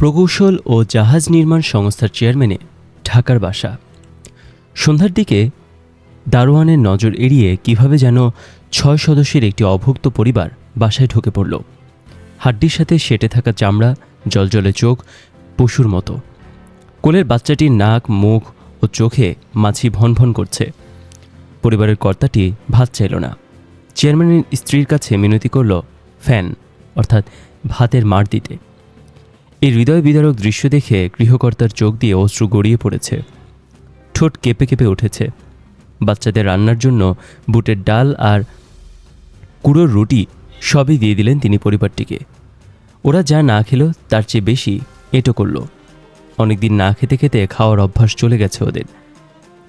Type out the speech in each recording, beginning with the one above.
প্রকৌশল ও জাহাজ নির্মাণ সংস্থার চেয়ারম্যানে ঢাকার বাসা। সন্ধ্যার দিকে দারোয়ানের নজর এড়িয়ে কীভাবে যেন ছয় সদস্যের একটি অভুক্ত পরিবার বাসায় ঢুকে পড়ল। হাড্ডির সাথে সেটে থাকা চামড়া, জলজলে চোখ, পশুর মতো। কোলের বাচ্চাটির নাক, মুখ ও চোখে মাছি ভন ভন করছে। পরিবারের কর্তাটি ভাত চাইল না। চেয়ারম্যানের স্ত্রীর কাছে মিনতি করল, ফ্যান, অর্থাৎ ভাতের মার দিতে। এই হৃদয় বিদারক দৃশ্য দেখে গৃহকর্তার চোখ দিয়ে অশ্রু গড়িয়ে পড়েছে। ঠোঁট কেঁপে কেঁপে উঠেছে। বাচ্চাদের রান্নার জন্য বুটের ডাল আর কুড়োর রুটি সবই দিয়ে দিলেন তিনি পরিবারটিকে। ওরা যা না খেলো, তার চেয়ে বেশি এটো করল। অনেকদিন না খেতে খেতে খাওয়ার অভ্যাস চলে গেছে ওদের।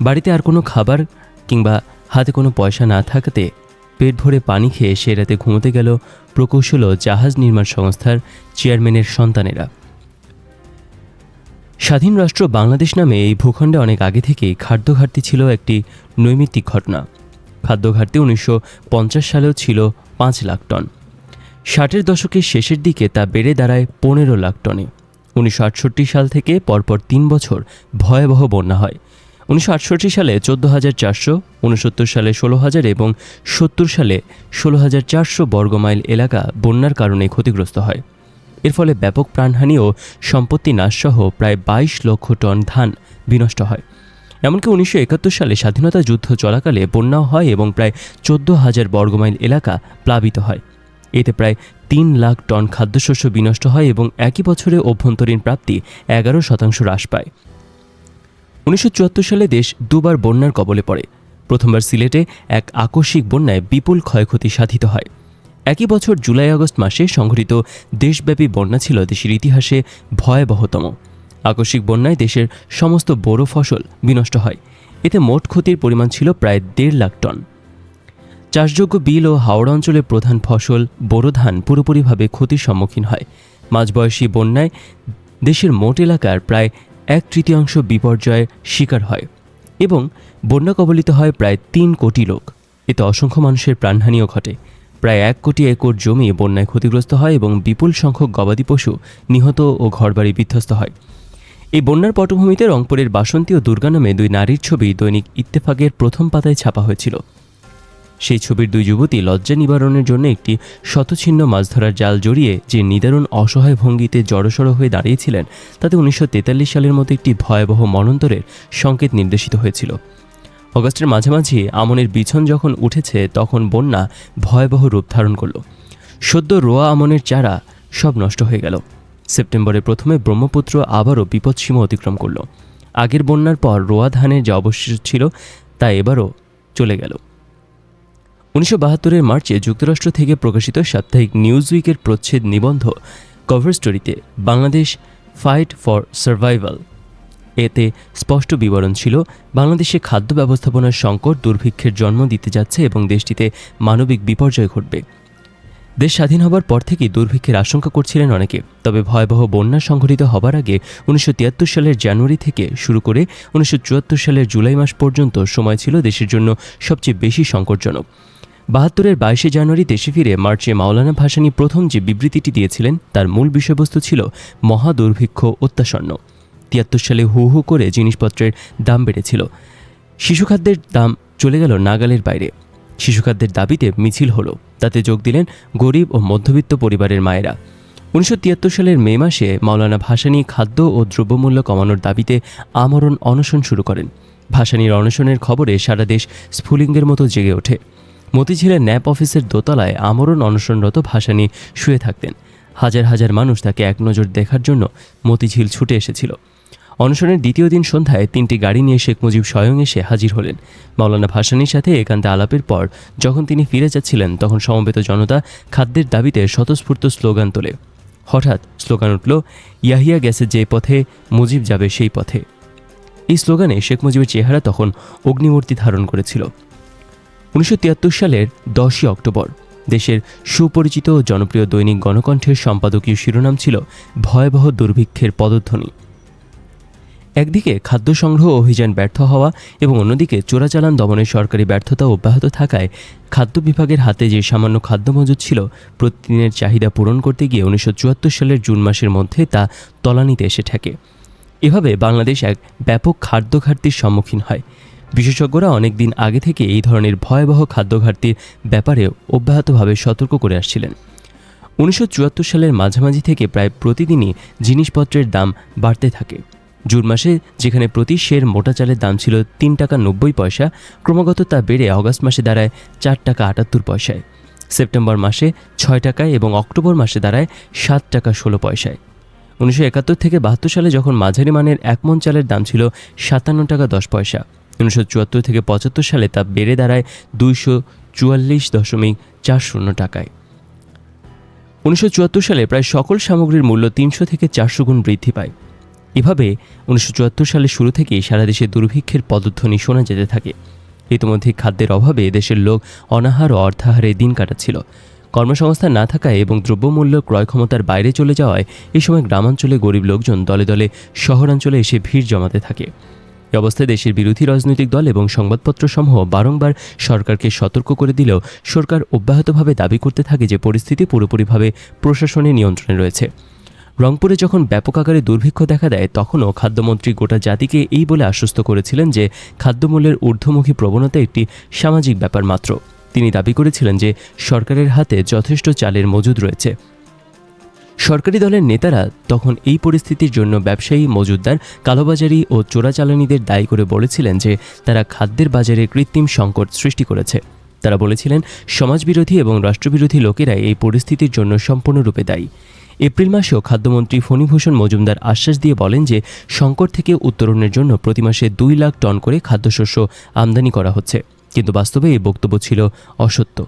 বাড়িতে আর কোনো খাবার কিংবা হাতে কোনো পয়সা না থাকাতে পেট ভরে পানি খেয়ে সে রাতে ঘুমোতে গেল প্রকৌশল জাহাজ নির্মাণ সংস্থার চেয়ারম্যানের সন্তানেরা। স্বাধীন রাষ্ট্র বাংলাদেশ নামে এই ভূখণ্ডে অনেক আগে থেকেই খাদ্য ঘাটতি ছিল একটি নৈমিত্তিক ঘটনা। খাদ্য ঘাটতি উনিশশো পঞ্চাশ সালেও ছিল পাঁচ লাখ টন। ষাটের দশকের শেষের দিকে তা বেড়ে দাঁড়ায় পনেরো লাখ টনে। উনিশশো আটষট্টি সাল থেকে পরপর তিন বছর ভয়াবহ বন্যা হয়। উনিশশো আটষট্টি সালে চোদ্দ হাজার চারশো, উনসত্তর সালে ষোলো হাজার এবং সত্তর সালে ষোলো হাজার চারশো বর্গমাইল এলাকা বন্যার কারণে ক্ষতিগ্রস্ত হয়। এর ফলে ব্যাপক প্রাণহানি ও সম্পত্তি নাশসহ প্রায় বাইশ লক্ষ টন ধান বিনষ্ট হয়। এমনকি উনিশশো একাত্তর সালে স্বাধীনতা যুদ্ধ চলাকালে বন্যাও হয় এবং প্রায় চোদ্দ হাজার বর্গমাইল এলাকা প্লাবিত হয়। এতে প্রায় তিন লাখ টন খাদ্যশস্য বিনষ্ট হয় এবং একই বছরে অভ্যন্তরীণ প্রাপ্তি এগারো শতাংশ হ্রাস পায়। উনিশশো চুয়াত্তর সালে দেশ দুবার বন্যার কবলে পড়ে। প্রথমবার সিলেটে এক আকস্মিক বন্যায় বিপুল ক্ষয়ক্ষতি সাধিত হয়। একই বছর জুলাই আগস্ট মাসে সংঘটিত দেশব্যাপী বন্যা ছিল দেশের ইতিহাসে ভয়াবহতম। আকস্মিক বন্যায় দেশের সমস্ত বড় ফসল বিনষ্ট হয়। এতে মোট ক্ষতির পরিমাণ ছিল প্রায় দেড় লাখ টন। চাষযোগ্য বিল ও হাওড়া অঞ্চলের প্রধান ফসল বোরো ধান পুরোপুরিভাবে ক্ষতির সম্মুখীন হয়। মাঝবয়সী বন্যায় দেশের মোট এলাকার প্রায় এক তৃতীয়াংশ বিপর্যয়ের শিকার হয় এবং বন্যা কবলিত হয় প্রায় তিন কোটি লোক। এতে অসংখ্য মানুষের প্রাণহানিও ঘটে। প্রায় এক কোটি একর জমি বন্যায় ক্ষতিগ্রস্ত হয় এবং বিপুল সংখ্যক গবাদি পশু নিহত ও ঘরবাড়ি বিধ্বস্ত হয়। এই বন্যার পটভূমিতে রংপুরের বাসন্তী ও দুর্গা নামে দুই নারীর ছবি দৈনিক ইত্তেফাকের প্রথম পাতায় ছাপা হয়েছিল। সেই ছবির দুই যুবতী লজ্জা নিবারণের জন্য একটি শতছিন্ন মাছ ধরার জাল জড়িয়ে যে নিদারুণ অসহায় ভঙ্গিতে জড়সড় হয়ে দাঁড়িয়েছিলেন, তাতে উনিশশো তেতাল্লিশ সালের মতো একটি ভয়াবহ মনন্তরের সংকেত নির্দেশিত হয়েছিল। অগস্টের মাঝামাঝি আমনের বিছন যখন উঠেছে, তখন বন্যা ভয়াবহ রূপ ধারণ করল। সদ্য রোয়া আমনের চারা সব নষ্ট হয়ে গেল। সেপ্টেম্বরে প্রথমে ব্রহ্মপুত্র আবারও বিপদসীমা অতিক্রম করল। আগের বন্যার পর রোয়া ধানের যা অবশিষ্ট ছিল, তা এবারও চলে গেল। উনিশশো বাহাত্তরের মার্চে যুক্তরাষ্ট্র থেকে প্রকাশিত সাপ্তাহিক নিউজ উইকের প্রচ্ছেদ নিবন্ধ কভার স্টোরিতে বাংলাদেশ ফাইট ফর সার্ভাইভাল এতে স্পষ্ট বিবরণ ছিল, বাংলাদেশে খাদ্য ব্যবস্থাপনার সংকট, দুর্ভিক্ষের জন্ম দিতে যাচ্ছে এবং দেশটিতে মানবিক বিপর্যয় ঘটবে। দেশ স্বাধীন হবার পর থেকেই দুর্ভিক্ষের আশঙ্কা করছিলেন অনেকে, তবে ভয়াবহ বন্যা সংঘটিত হবার আগে উনিশশো তিয়াত্তর সালের জানুয়ারি থেকে শুরু করে উনিশশো চুয়াত্তর সালের জুলাই মাস পর্যন্ত সময় ছিল দেশের জন্য সবচেয়ে বেশি সংকটজনক। বাহাত্তরের বাইশে জানুয়ারি দেশে ফিরে মার্চে মাওলানা ভাসানী প্রথম যে বিবৃতিটি দিয়েছিলেন, তার মূল বিষয়বস্তু ছিল মহা দুর্ভিক্ষ অত্যাসন্ন। তিয়াত্তর সালে হু হু করে জিনিসপত্রের দাম বেড়েছিল। শিশুখাদ্যের দাম চলে গেল নাগালের বাইরে। শিশুখাদ্যের দাবিতে মিছিল হলো। তাতে যোগ দিলেন গরিব ও মধ্যবিত্ত পরিবারের মায়েরা। উনিশশো তিয়াত্তর সালের মে মাসে মাওলানা ভাসানী খাদ্য ও দ্রব্যমূল্য কমানোর দাবিতে আমরণ অনশন শুরু করেন। ভাসানীর অনশনের খবরে সারা দেশ স্ফুলিঙ্গের মতো জেগে ওঠে। মতিঝিলের ন্যাপ অফিসের দোতলায় আমরণ অনশনরত ভাসানী শুয়ে থাকতেন। হাজার হাজার মানুষ তাকে এক নজর দেখার জন্য মতিঝিল ছুটে এসেছিল। অনশনের দ্বিতীয় দিন সন্ধ্যায় তিনটি গাড়ি নিয়ে শেখ মুজিব স্বয়ং এসে হাজির হলেন। মাওলানা ভাসানির সাথে একান্তে আলাপের পর যখন তিনি ফিরে যাচ্ছিলেন, তখন সমবেত জনতা খাদ্যের দাবিতে স্বতঃস্ফূর্ত স্লোগান তোলে। হঠাৎ স্লোগান উঠল, ইয়াহিয়া গেছে যে পথে, মুজিব যাবে সেই পথে। এই স্লোগানে শেখ মুজিবের চেহারা তখন অগ্নিমূর্তি ধারণ করেছিল। উনিশশো তিয়াত্তর সালের দশই অক্টোবর, দেশের সুপরিচিত ও জনপ্রিয় দৈনিক গণকণ্ঠের সম্পাদকীয় শিরোনাম ছিল ভয়াবহ দুর্ভিক্ষের পদধ্বনি। একদিকে খাদ্য সংগ্রহ অভিযান ব্যর্থ হওয়া এবং অন্যদিকে চোরাচালান দমনের সরকারি ব্যর্থতা অব্যাহত থাকায় খাদ্য বিভাগের হাতে যে সামান্য খাদ্য মজুদ ছিল, প্রতিদিনের চাহিদা পূরণ করতে গিয়ে উনিশশো চুয়াত্তর সালের জুন মাসের মধ্যে তা তলানিতে এসে ঠেকে। এভাবে বাংলাদেশ এক ব্যাপক খাদ্য ঘাটতির সম্মুখীন হয়। বিশেষজ্ঞরা অনেক দিন আগে থেকে এই ধরনের ভয়াবহ খাদ্য ঘাটতির ব্যাপারে অব্যাহতভাবে সতর্ক করে আসছিলেন। উনিশশো চুয়াত্তর সালের মাঝামাঝি থেকে প্রায় প্রতিদিনই জিনিসপত্রের দাম বাড়তে থাকে। জুন মাসে যেখানে প্রতি শের মোটা চালের দাম ছিল তিন টাকা নব্বই পয়সা, ক্রমাগত তা বেড়ে অগস্ট মাসে দাঁড়ায় চার টাকা আটাত্তর পয়সায়। সেপ্টেম্বর মাসে ছয় টাকায় এবং অক্টোবর মাসে দাঁড়ায় সাত টাকা ষোলো পয়সায়। উনিশশো একাত্তর থেকে বাহাত্তর সালে যখন মাঝারি মানের এক মন চালের দাম ছিল সাতান্ন টাকা দশ পয়সা, উনিশশো চুয়াত্তর থেকে পঁচাত্তর সালে তা বেড়ে দাঁড়ায় দুইশো চুয়াল্লিশ দশমিক চার শূন্য টাকায়। উনিশশো চুয়াত্তর সালে প্রায় সকল সামগ্রীর মূল্য তিনশো থেকে চারশো গুণ বৃদ্ধি পায়। এভাবে উনিশশো চুয়াত্তর সালের শুরু থেকেই সারা দেশে দুর্ভিক্ষের পদধ্বনি শোনা যেতে থাকে। ইতিমধ্যে খাদ্যের অভাবে দেশের লোক অনাহার ও অর্থাহারে দিন কাটাচ্ছিল। কর্মসংস্থান না থাকায় এবং দ্রব্যমূল্য ক্রয় ক্ষমতার বাইরে চলে যাওয়ায় এই সময় গ্রামাঞ্চলে গরিব লোকজন দলে দলে শহরাঞ্চলে এসে ভিড় জমাতে থাকে। এ অবস্থায় দেশের বিরোধী রাজনৈতিক দল এবং সংবাদপত্রসমূহ বারংবার সরকারকে সতর্ক করে দিলেও সরকার অব্যাহতভাবে দাবি করতে থাকে যে পরিস্থিতি পুরোপুরিভাবে প্রশাসনের নিয়ন্ত্রণে রয়েছে। রংপুরে যখন ব্যাপক আকারে দুর্ভিক্ষ দেখা দেয়, তখনও খাদ্যমন্ত্রী গোটা জাতিকে এই বলে আশ্বস্ত করেছিলেন যে খাদ্যমূল্যের ঊর্ধ্বমুখী প্রবণতা একটি সামাজিক ব্যাপার মাত্র। তিনি দাবি করেছিলেন যে সরকারের হাতে যথেষ্ট চালের মজুদ রয়েছে। সরকারি দলের নেতারা তখন এই পরিস্থিতির জন্য ব্যবসায়ী মজুদদার কালোবাজারি ও চোরাচালানিদের দায়ী করে বলেছিলেন যে তারা খাদ্যের বাজারে কৃত্রিম সংকট সৃষ্টি করেছে। তারা বলেছিলেন, সমাজবিরোধী এবং রাষ্ট্রবিরোধী লোকেরা এই পরিস্থিতির জন্য সম্পূর্ণরূপে দায়ী। এপ্রিল মাসেও খাদ্যমন্ত্রী ফণীভূষণ মজুমদার আশ্বাস দিয়ে বলেন যে, সংকট থেকে উত্তরণের জন্য প্রতি মাসে দুই লাখ টন করে খাদ্যশস্য আমদানি করা হচ্ছে। কিন্তু বাস্তবে এই বক্তব্য ছিল অসত্য।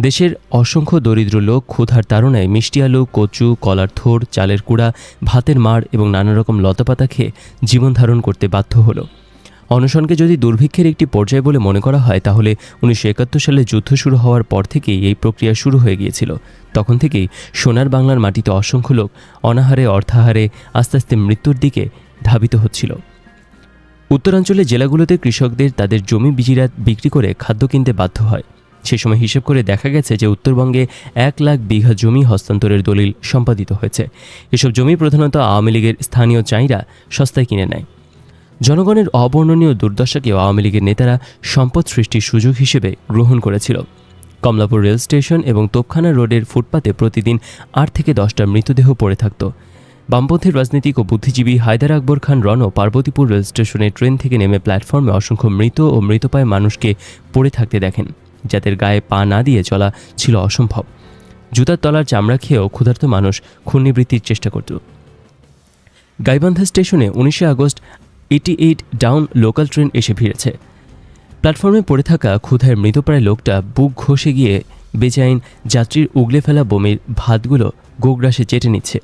দেশের অসংখ্য দরিদ্র লোক ক্ষুধার তাড়নায় মিষ্টি আলু, কচু, কলার থোর, চালের কুড়া, ভাতের মাড় এবং নানা রকম লতাপাতা খেয়ে জীবন ধারণ করতে বাধ্য হলো। অনশনকে যদি দুর্ভিক্ষের একটি পর্যায় বলে মনে করা হয়, তাহলে উনিশশো একাত্তর সালে যুদ্ধ শুরু হওয়ার পর থেকেই এই প্রক্রিয়া শুরু হয়ে গিয়েছিল। তখন থেকেই সোনার বাংলার মাটিতে অসংখ্য লোক অনাহারে, অর্থাহারে, আস্তে আস্তে মৃত্যুর দিকে ধাবিত হচ্ছিল। উত্তরাঞ্চলের জেলাগুলোতে কৃষকদের তাদের জমি বিজিরাত বিক্রি করে খাদ্য কিনতে বাধ্য হয়। সে সময় হিসেব করে দেখা গেছে যে উত্তরবঙ্গে এক লাখ বিঘা জমি হস্তান্তরের দলিল সম্পাদিত হয়েছে। এসব জমি প্রধানত আওয়ামী লীগের স্থানীয় চাইরা সস্তায় কিনে নেয়। জনগণের অবর্ণনীয় দুর্দশাকে আওয়ামী লীগের নেতারা সম্পদ সৃষ্টির সুযোগ হিসেবে গ্রহণ করেছিল। কমলাপুর রেল স্টেশন এবং তোপখানা রোডের ফুটপাতে প্রতিদিন আট থেকে দশটা মৃতদেহ পড়ে থাকত। বামপন্থী রাজনীতিক ও বুদ্ধিজীবী হায়দার আকবর খান রণ পার্বতীপুর রেল স্টেশনে ট্রেন থেকে নেমে প্ল্যাটফর্মে অসংখ্য মৃত ও মৃতপায় মানুষকে পড়ে থাকতে দেখেন, যাদের গায়ে পা না দিয়ে চলা ছিল অসম্ভব। জুতার তলার চামড়া খেয়েও ক্ষুধার্ত মানুষ ক্ষুণ্ণিবৃত্তির চেষ্টা করত। গাইবান্ধা স্টেশনে উনিশে August eighty eight down local train এসে ভিড়েছে প্ল্যাটফর্মে পড়ে থাকা ক্ষুধায় মৃতপ্রায় লোকটা বুক ঘষে গিয়ে বেচাইন যাত্রীর উগলে ফেলা বমির ভাতগুলো গোগ্রাসে চেটে নিচ্ছে।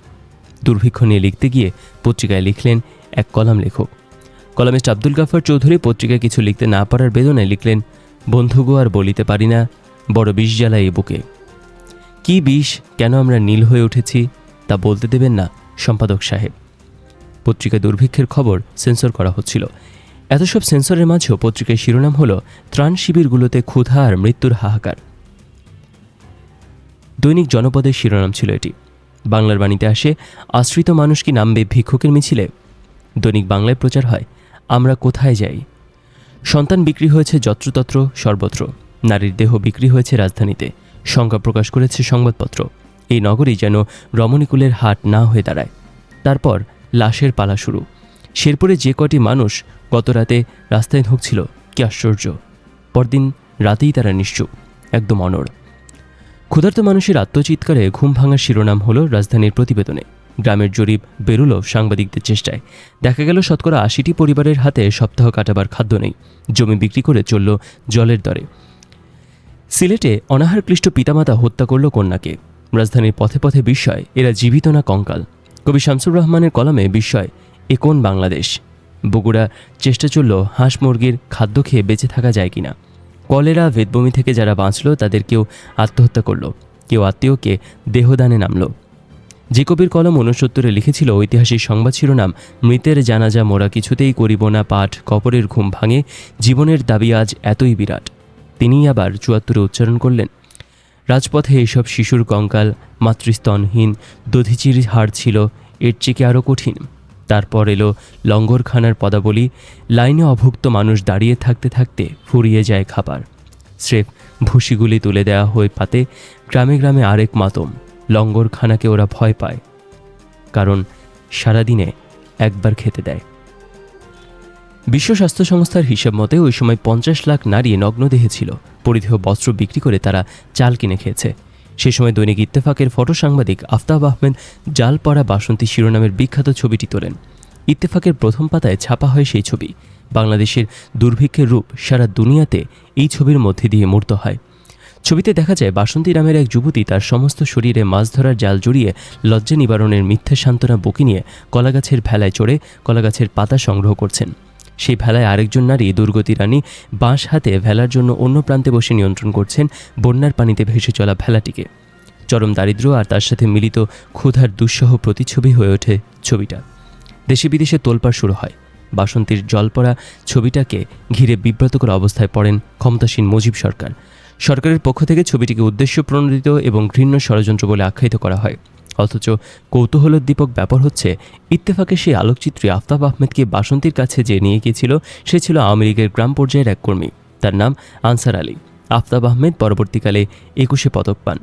দুর্ভিক্ষ নিয়ে লিখতে গিয়ে পত্রিকায় লিখলেন এক কলাম লেখক। কলামিস্ট আব্দুল গাফার চৌধুরী পত্রিকায় কিছু লিখতে না পারার বেদনায় লিখলেন বন্ধুগো আর বলিতে পারি না, বড় বিষ জ্বালায় এ বুকে। কী বিষ, কেন আমরা নীল হয়ে উঠেছি, তা বলতে দেবেন না সম্পাদক সাহেব। পত্রিকায় দুর্ভিক্ষের খবর সেন্সর করা হচ্ছিল। এত সব সেন্সরের মাঝেও পত্রিকায় শিরোনাম হল, ত্রাণ শিবিরগুলোতে ক্ষুধা আর মৃত্যুর হাহাকার। দৈনিক জনপদের শিরোনাম ছিল এটি। বাংলার বাণীতে আসে, আশ্রিত মানুষ কি নামবে ভিক্ষুকের মিছিলে? দৈনিক বাংলায় প্রচার হয়, আমরা কোথায় যাই? সন্তান বিক্রি হয়েছে যত্রতত্র, সর্বত্র। নারীর দেহ বিক্রি হয়েছে রাজধানীতে। শঙ্কা প্রকাশ করেছে সংবাদপত্র। এই নগরী যেন রমণীকুলের হাট না হয়ে দাঁড়ায়। তারপর লাশের পালা শুরু। শেরপুরে যে কটি মানুষ গত রাতে রাস্তায় ঢুকছিল, কি আশ্চর্য। পরদিন রাতেই তারা নিশ্চুপ, একদম অনড়। ক্ষুধার্ত মানুষের আত্মচিৎকারে ঘুম ভাঙার শিরোনাম হলো রাজধানীর প্রতিবেদনে। গ্রামের জরিপ বেরুল সাংবাদিকদের চেষ্টায়। দেখা গেল শতকরা আশিটি পরিবারের হাতে সপ্তাহ কাটাবার খাদ্য নেই। জমি বিক্রি করে চলল জলের দরে। সিলেটে অনাহারক্লিষ্ট পিতামাতা হত্যা করল কন্যাকে। রাজধানীর পথে পথে বিস্ময়, এরা জীবিত না কঙ্কাল। কবি শামসুর রহমানের কলমে বিস্ময়, এ কোন বাংলাদেশ? বগুড়া চেষ্টা চলল হাঁস মুরগির খাদ্য খেয়ে বেঁচে থাকা যায় কিনা। কলেরা ভেদবমি থেকে যারা বাঁচল, তাদের কেউ আত্মহত্যা করল, কেউ আত্মীয়কে দেহদানে নামল। যে কবির কলম উনসত্তরে লিখেছিল ঐতিহাসিক সংবাদ শিরোনাম, মৃতের জানাজা মোরা কিছুতেই করিব না, পাঠ কপরের ঘুম ভাঙে, জীবনের দাবি আজ এতই বিরাট। তিনিই আবার চুয়াত্তরে উচ্চারণ করলেন রাজপথে এইসব শিশুর কঙ্কাল মাতৃস্তনহীন দধিচির হার ছিল, এর চেয়ে আরও কঠিন? তারপর এলো লঙ্গরখানার পদাবলী, লাইনে অভুক্ত মানুষ দাঁড়িয়ে থাকতে থাকতে ফুরিয়ে যায় খাবার। স্রেফ ভুসিগুলি তুলে দেওয়া হয়ে পাতে গ্রামে গ্রামে আরেক মাতম, লঙ্গরখানাকে ওরা ভয় পায়, কারণ সারাদিনে একবার খেতে দেয়। বিশ্ব স্বাস্থ্য সংস্থার হিসাব মতে ওই সময় পঞ্চাশ লাখ নারী নগ্নদেহে ছিল। পরিধেয় বস্ত্র বিক্রি করে তারা চাল কিনে খেয়েছে। সে সময় দৈনিক ইত্তেফাকের ফটো সাংবাদিক আফতাব আহমেদ জাল পড়া বাসন্তী শিরোনামের বিখ্যাত ছবিটি তোলেন। ইত্তেফাকের প্রথম পাতায় ছাপা হয় সেই ছবি। বাংলাদেশের দুর্ভিক্ষের রূপ সারা দুনিয়াতে এই ছবির মধ্যে দিয়ে মূর্ত হয়। ছবিতে দেখা যায়, বাসন্তী নামের এক যুবতী তার সমস্ত শরীরে মাছ ধরার জাল জড়িয়ে লজ্জা নিবারণের মিথ্যা সান্ত্বনা বুকে নিয়ে কলাগাছের ভেলায় চড়ে কলাগাছের পাতা সংগ্রহ করছেন। সেই ভেলায় আরেকজন নারী দুর্গতি রানী বাঁশ হাতে ভেলার জন্য অন্য প্রান্তে বসে নিয়ন্ত্রণ করছেন বন্যার পানিতে ভেসে চলা ভেলাটিকে। চরম দারিদ্র্য আর তার সাথে মিলিত ক্ষুধার দুঃসহ প্রতিচ্ছবি হয়ে ওঠে ছবিটা। দেশে বিদেশে তোলপাড় শুরু হয়। বাসন্তীর জলপড়া ছবিটাকে ঘিরে বিব্রতকর অবস্থায় পড়েন ক্ষমতাসীন মুজিব সরকার। সরকারের পক্ষ থেকে ছবিটিকে উদ্দেশ্য প্রণোদিত এবং ঘৃণ্য ষড়যন্ত্র বলে আখ্যায়িত করা হয়। অথচ কৌতূহলোদ্দীপক ব্যাপার হচ্ছে, ইত্তেফাকে সেই আলোকচিত্রী আফতাব আহমেদকে বাসন্তীর কাছে যে নিয়ে গিয়েছিল, সে ছিল আওয়ামী লীগের গ্রাম পর্যায়ের এক কর্মী। তার নাম আনসার আলী। আফতাব আহমেদ পরবর্তীকালে একুশে পদক পান।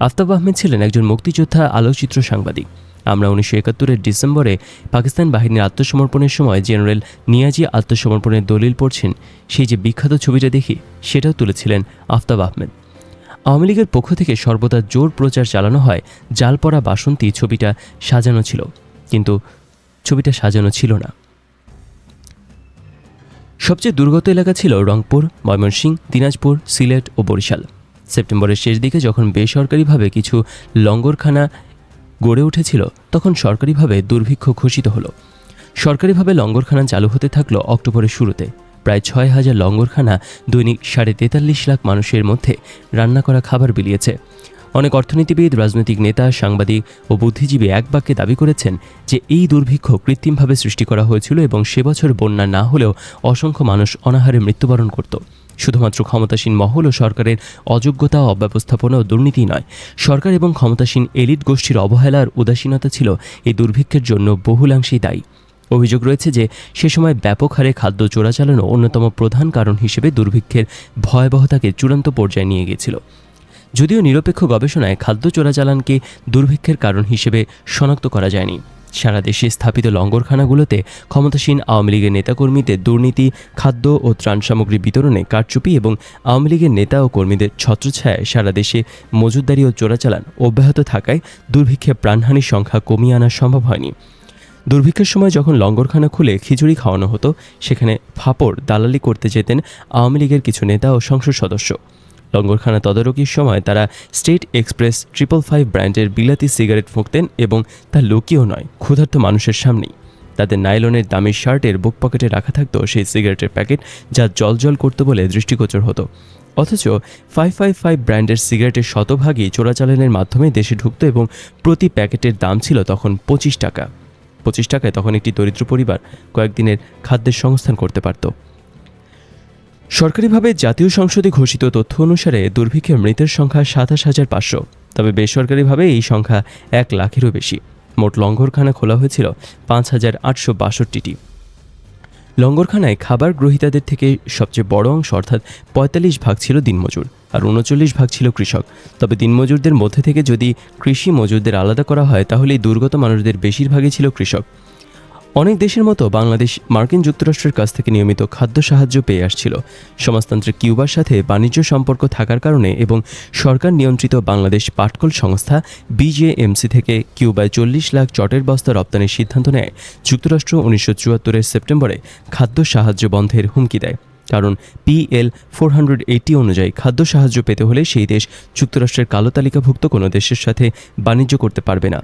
আফতাব আহমেদ ছিলেন একজন মুক্তিযোদ্ধা আলোকচিত্র সাংবাদিক। আমরা উনিশশো একাত্তরের ডিসেম্বরে পাকিস্তান বাহিনীর আত্মসমর্পণের সময় জেনারেল নিয়াজি আত্মসমর্পণের দলিল পড়ছেন, সেই যে বিখ্যাত ছবিটা দেখি, সেটাও তুলেছিলেন আফতাব আহমেদ। আওয়ামী লীগের পক্ষ থেকে সর্বদা জোর প্রচার চালানো হয়। জাল পড়া বাসন্তী ছবিটা সাজানো ছিল। কিন্তু ছবিটা সাজানো ছিল না। সবচেয়ে দুর্গত এলাকা ছিল রংপুর, ময়মনসিংহ, দিনাজপুর, সিলেট ও বরিশাল। সেপ্টেম্বরের শেষ দিকে যখন বেসরকারিভাবে কিছু লঙ্গরখানা গড়ে উঠেছিল, তখন সরকারিভাবে দুর্ভিক্ষ ঘোষিত হলো। সরকারিভাবে লঙ্গরখানা চালু হতে থাকল অক্টোবরের শুরুতে। প্রায় ছয় হাজার লঙ্গরখানা দৈনিক সাড়ে তেতাল্লিশ লাখ মানুষের মধ্যে রান্না করা খাবার বিলিয়েছে। অনেক অর্থনীতিবিদ, রাজনৈতিক নেতা, সাংবাদিক ও বুদ্ধিজীবী এক বাক্যে দাবি করেছেন যে এই দুর্ভিক্ষ কৃত্রিমভাবে সৃষ্টি করা হয়েছিল এবং সে বছর বন্যা না হলেও অসংখ্য মানুষ অনাহারে মৃত্যুবরণ করত। শুধুমাত্র ক্ষমতাসীন মহল ও সরকারের অযোগ্যতা, অব্যবস্থাপনা ও দুর্নীতি নয়, সরকার এবং ক্ষমতাসীন এলিট গোষ্ঠীর অবহেলার উদাসীনতা ছিল এই দুর্ভিক্ষের জন্য বহুলাংশেই দায়ী। অভিযোগ রয়েছে যে সে সময় ব্যাপক হারে খাদ্য চোরাচালানো অন্যতম প্রধান কারণ হিসেবে দুর্ভিক্ষের ভয়াবহতাকে চূড়ান্ত পর্যায়ে নিয়ে গিয়েছিল। যদিও নিরপেক্ষ গবেষণায় খাদ্য চোরাচালানকে দুর্ভিক্ষের কারণ হিসেবে শনাক্ত করা যায়নি। সারা দেশে স্থাপিত লঙ্গরখানাগুলোতে ক্ষমতাসীন আওয়ামী লীগের নেতাকর্মীদের দুর্নীতি, খাদ্য ও ত্রাণ সামগ্রী বিতরণে কারচুপি এবং আওয়ামী লীগের নেতা ও কর্মীদের ছত্রছায়ায় সারা দেশে মজুদদারি ও চোরাচালান অব্যাহত থাকায় দুর্ভিক্ষে প্রাণহানির সংখ্যা কমিয়ে আনা সম্ভব হয়নি। দুর্ভিক্ষের সময় যখন লঙ্গরখানা খুলে খিচুড়ি খাওয়ানো হতো, সেখানে ফাপড় দালালি করতে যেতেন আওয়ামী লীগের কিছু নেতা ও সংসদ সদস্য। লঙ্গরখানা তদারকির সময় তারা স্টেট এক্সপ্রেস ট্রিপল ফাইভ ব্র্যান্ডের বিলাতি সিগারেট ফুঁকতেন এবং তা লুকিয়েও নয়, ক্ষুধার্ত মানুষের সামনেই। তাদের নাইলনের দামি শার্টের বুক পকেটে রাখা থাকতো সেই সিগারেটের প্যাকেট, যা জল জল করতো বলে দৃষ্টিগোচর হতো। অথচ ফাইভ ফাইভ ফাইভ ব্র্যান্ডের সিগারেটের শতভাগই চোরাচালানের মাধ্যমে দেশে ঢুকতো এবং প্রতি প্যাকেটের দাম ছিল তখন পঁচিশ টাকা। পঁচিশ টাকায় তখন একটি দরিদ্র পরিবার কয়েকদিনের খাদ্যের সংস্থান করতে পারত। সরকারিভাবে জাতীয় সংসদে ঘোষিত তথ্য অনুসারে দুর্ভিক্ষে মৃতের সংখ্যা সাতাশ হাজার পাঁচশো, তবে বেসরকারিভাবে এই সংখ্যা এক লাখেরও বেশি। মোট লঙ্গরখানা খোলা হয়েছিল পাঁচ হাজার আটশো বাষট্টিটি। লঙ্গরখানায় খাবার গ্রহীতাদের থেকে সবচেয়ে বড় অংশ অর্থাৎ পঁয়তাল্লিশ ভাগ ছিল দিনমজুর। আর উনচল্লিশ ভাগ ছিল কৃষক। তবে দিনমজুরদের মধ্যে থেকে যদি কৃষি মজুরদের আলাদা করা হয়, তাহলে দুর্গত মানুষদের বেশিরভাগই ছিল কৃষক। অনেক দেশের মতো বাংলাদেশ মার্কিন যুক্তরাষ্ট্রের কাছ থেকে নিয়মিত খাদ্য সাহায্য পেয়ে আসছিল। সমাজতন্ত্রের কিউবার সাথে বাণিজ্য সম্পর্ক থাকার কারণে এবং সরকার নিয়ন্ত্রিত বাংলাদেশ পাটকল সংস্থা বিজেএমসি থেকে কিউবায় চল্লিশ লাখ চটের বস্তা রপ্তানির সিদ্ধান্ত নেয়। যুক্তরাষ্ট্র উনিশশো চুয়াত্তরের সেপ্টেম্বরে খাদ্য সাহায্য বন্ধের হুমকি দেয়। কারণ পিএল ফোর হান্ড্রেড এইটি অনুযায়ী খাদ্য সাহায্য পেতে হলে সেই দেশ যুক্তরাষ্ট্রের কালো তালিকাভুক্ত কোনো দেশের সাথে বাণিজ্য করতে পারবে না।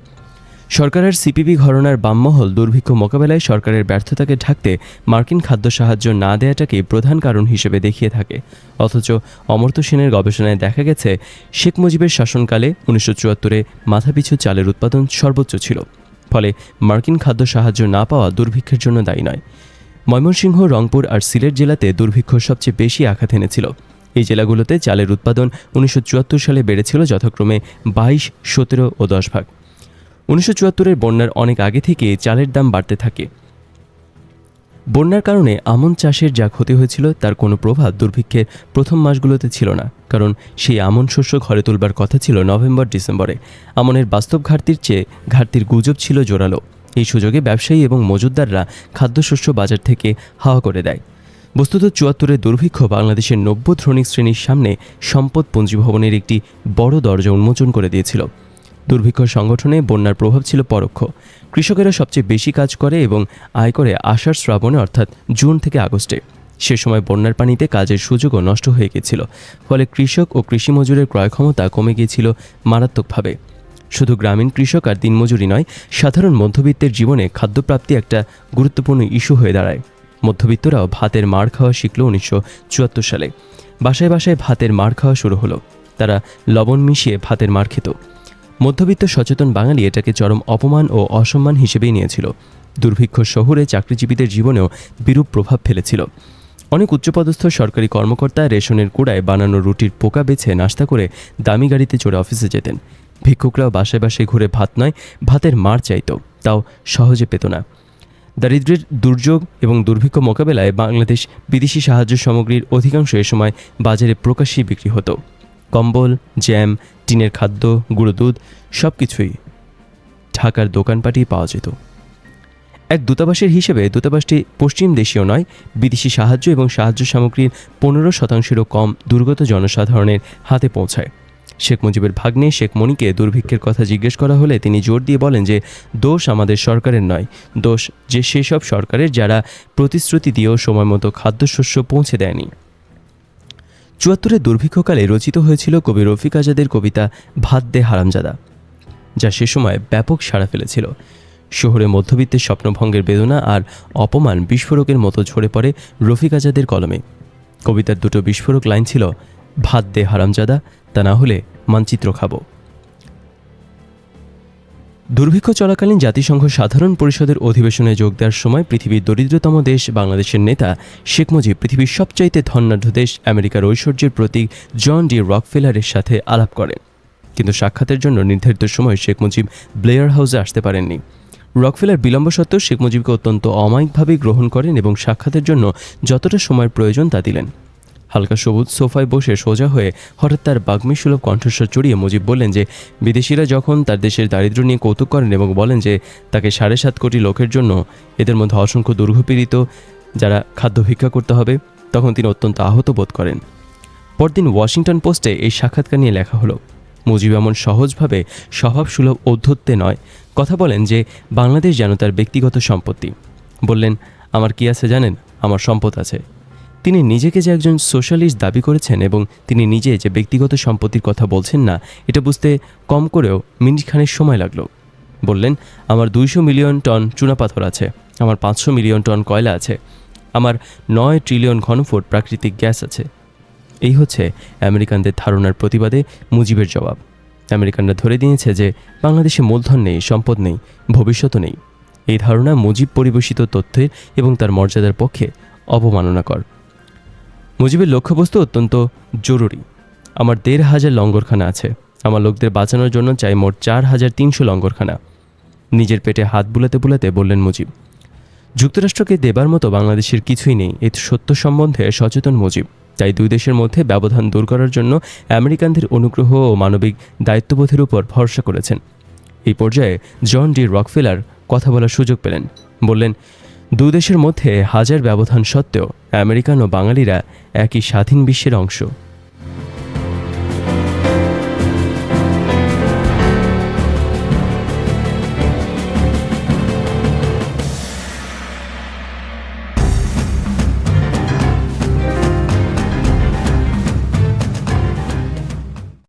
সরকারের সিপিবি ঘরনার বামমহল দুর্ভিক্ষ মোকাবেলায় সরকারের ব্যর্থতাকে ঢাকতে মার্কিন খাদ্য সাহায্য না দেয়াটাকে প্রধান কারণ হিসেবে দেখিয়ে থাকে। অথচ অমর্ত্য সেনের গবেষণায় দেখা গেছে, শেখ মুজিবের শাসনকালে উনিশশো চুয়াত্তরে মাথাপিছু চালের উৎপাদন সর্বোচ্চ ছিল। ফলে মার্কিন খাদ্য সাহায্য না পাওয়া দুর্ভিক্ষের জন্য দায়ী নয়। ময়মনসিংহ, রংপুর আর সিলেট জেলাতে দুর্ভিক্ষ সবচেয়ে বেশি আঘাত এনেছিল। এই জেলাগুলোতে চালের উৎপাদন উনিশশো চুয়াত্তর সালে বেড়েছিল যথাক্রমে বাইশ, সতেরো ও দশ ভাগ। উনিশশো চুয়াত্তরের বন্যার অনেক আগে থেকে চালের দাম বাড়তে থাকে। বন্যার কারণে আমন চাষের যা ক্ষতি হয়েছিল, তার কোনো প্রভাব দুর্ভিক্ষের প্রথম মাসগুলোতে ছিল না, কারণ সেই আমন শস্য ঘরে তুলবার কথা ছিল নভেম্বর ডিসেম্বরে আমনের বাস্তব ঘাটতির চেয়ে ঘাটতির গুজব ছিল জোরালো। এই সুযোগে ব্যবসায়ী এবং মজুতদাররা খাদ্যশস্য বাজার থেকে হাওয়া করে দেয়। বস্তুত চুয়াত্তরের দুর্ভিক্ষ বাংলাদেশের নব্য শ্রমিক শ্রেণির সামনে সম্পদ পুঞ্জীভবনের একটি বড় দরজা উন্মোচন করে দিয়েছিল। দুর্ভিক্ষ সংগঠনে বন্যার প্রভাব ছিল পরোক্ষ। কৃষকেরা সবচেয়ে বেশি কাজ করে এবং আয় করে আষাঢ় শ্রাবণে অর্থাৎ জুন থেকে আগস্টে। সে সময় বন্যার পানিতে কাজের সুযোগও নষ্ট হয়ে গিয়েছিল ফলে কৃষক ও কৃষি মজুরের ক্রয় ক্ষমতা কমে গিয়েছিল মারাত্মকভাবে। শুধু গ্রামীণ কৃষক আর দিনমজুরি নয়, সাধারণ মধ্যবিত্তের জীবনে খাদ্যপ্রাপ্তি একটা গুরুত্বপূর্ণ ইস্যু হয়ে দাঁড়ায়। মধ্যবিত্তরাও ভাতের মার খাওয়া শিখল উনিশশো চুয়াত্তর সালে। বাসায় বাসায় ভাতের মার খাওয়া শুরু হলো। তারা লবণ মিশিয়ে ভাতের মার খেত। মধ্যবিত্ত সচেতন বাঙালি এটাকে চরম অপমান ও অসম্মান হিসেবেই নিয়েছিল। দুর্ভিক্ষ শহরে চাকরিজীবীদের জীবনেও বিরূপ প্রভাব ফেলেছিল। অনেক উচ্চপদস্থ সরকারি কর্মকর্তা রেশনের কুড়ায় বানানো রুটির পোকা বেছে নাস্তা করে দামি গাড়িতে চড়ে অফিসে যেতেন। ভিক্ষুকরাও বাসায় বাসায় ঘুরে ভাত নয়, ভাতের মার চাইত, তাও সহজে পেত না। দারিদ্র্যের দুর্যোগ এবং দুর্ভিক্ষ মোকাবেলায় বাংলাদেশ বিদেশি সাহায্য সামগ্রীর অধিকাংশ এ সময় বাজারে প্রকাশ্যেই বিক্রি হতো। কম্বল, জ্যাম, টিনের খাদ্য, গুঁড়ো দুধ সব কিছুই ঢাকার দোকানপাটেই পাওয়া যেত। এক দূতাবাসের হিসেবে দূতাবাসটি পশ্চিম দেশীয় নয়, বিদেশি সাহায্য এবং সাহায্য সামগ্রীর পনেরো শতাংশেরও কম দুর্গত জনসাধারণের হাতে পৌঁছায়। শেখ মুজিবের ভাগ্নে শেখ মণিকে দুর্ভিক্ষের কথা জিজ্ঞেস করা হলে তিনি জোর দিয়ে বলেন যে, দোষ আমাদের সরকারের নয়। দোষ যে সেসব সরকারের যারা প্রতিশ্রুতি দিয়েও সময় মতো খাদ্যশস্য পৌঁছে দেয়নি। চুয়াত্তরের দুর্ভিক্ষকালে রচিত হয়েছিল কবি রফিক আজাদের কবিতা ভাত দে হারামজাদা যা সে সময় ব্যাপক সাড়া ফেলেছিল। শহরে মধ্যবিত্তের স্বপ্নভঙ্গের বেদনা আর অপমান বিস্ফোরকের মতো ঝরে পড়ে রফিক আজাদের কলমে। কবিতার দুটো বিস্ফোরক লাইন ছিল ভাত দে হারামজাদা, তা না হলে মানচিত্র খাব। দুর্ভিক্ষ চলাকালীন জাতিসংঘ সাধারণ পরিষদের অধিবেশনে যোগ দেওয়ার সময় পৃথিবীর দরিদ্রতম দেশ বাংলাদেশের নেতা শেখ মুজিব, পৃথিবীর সবচাইতে ধনাঢ্য দেশ আমেরিকার ঐশ্বর্যের প্রতীক জন ডি রকফেলারের সাথে আলাপ করেন। কিন্তু সাক্ষাতের জন্য নির্ধারিত সময় শেখ মুজিব ব্লেয়ার হাউসে আসতে পারেননি। রকফেলার বিলম্ব সত্ত্বেও শেখ মুজিবকে অত্যন্ত অমায়িকভাবে গ্রহণ করেন এবং সাক্ষাতের জন্য যতটা সময়ের প্রয়োজন তা দিলেন। হালকা সবুজ সোফায় বসে সোজা হয়ে হঠাৎ তার বাগ্মী সুলভ কণ্ঠস্বর চড়িয়ে মুজিব বললেন যে, বিদেশিরা যখন তার দেশের দারিদ্র্য নিয়ে কৌতুক করেন এবং বলেন যে, তাকে সাড়ে সাত কোটি লোকের জন্য এদের মধ্যে অসংখ্য দুর্ঘপীড়িত যারা খাদ্য ভিক্ষা করতে হবে, তখন তিনি অত্যন্ত আহত বোধ করেন। পরদিন ওয়াশিংটন পোস্টে এই সাক্ষাৎকার নিয়ে লেখা হলো, মুজিব এমন সহজভাবে স্বভাবসুলভ অধ্যত্তে নয়, কথা বলেন যে, বাংলাদেশ যেন তার ব্যক্তিগত সম্পত্তি। বললেন, আমার কি আছে জানেন? আমার সম্পদ আছে। তিনি নিজেকে যে একজন সোশ্যালিস্ট দাবি করেছেন এবং তিনি নিজে যে ব্যক্তিগত সম্পত্তির কথা বলছেন না, এটা বুঝতে কম করেও মিনিটখানেক সময় লাগল। বললেন, আমার দুইশো মিলিয়ন টন চুনাপাথর আছে, আমার পাঁচশো মিলিয়ন টন কয়লা আছে, আমার নয় ট্রিলিয়ন ঘনফুট প্রাকৃতিক গ্যাস আছে। এই হচ্ছে আমেরিকানদের ধারণার প্রতিবাদে মুজিবের জবাব। আমেরিকানরা ধরে দিয়েছে যে বাংলাদেশে মূলধন নেই, সম্পদ নেই, ভবিষ্যৎও নেই। এই ধারণা মুজিব পরিবেশিত তথ্যের এবং তার মর্যাদার পক্ষে অবমাননাকর। মুজিবের লক্ষ্যবস্তু অত্যন্ত জরুরি। আমার দেড় হাজার লঙ্গরখানা আছে। আমার লোকদের বাঁচানোর জন্য চাই মোট চার হাজার তিনশো লঙ্গরখানা। নিজের পেটে হাত বুলাতে বুলাতে বললেন মুজিব, যুক্তরাষ্ট্রকে দেবার মতো বাংলাদেশের কিছুই নেই। এই সত্য সম্বন্ধে সচেতন মুজিব। তাই দুই দেশের মধ্যে ব্যবধান দূর করার জন্য আমেরিকানদের অনুগ্রহ ও মানবিক দায়িত্ববোধের উপর ভরসা করেছেন। এই পর্যায়ে জন ডি রকফেলার কথা বলার সুযোগ পেলেন। বললেন দুই দেশের মধ্যে হাজার ব্যবধান সত্ত্বেও আমেরিকান ও বাঙালিরা একই স্বাধীন বিশ্বের অংশ।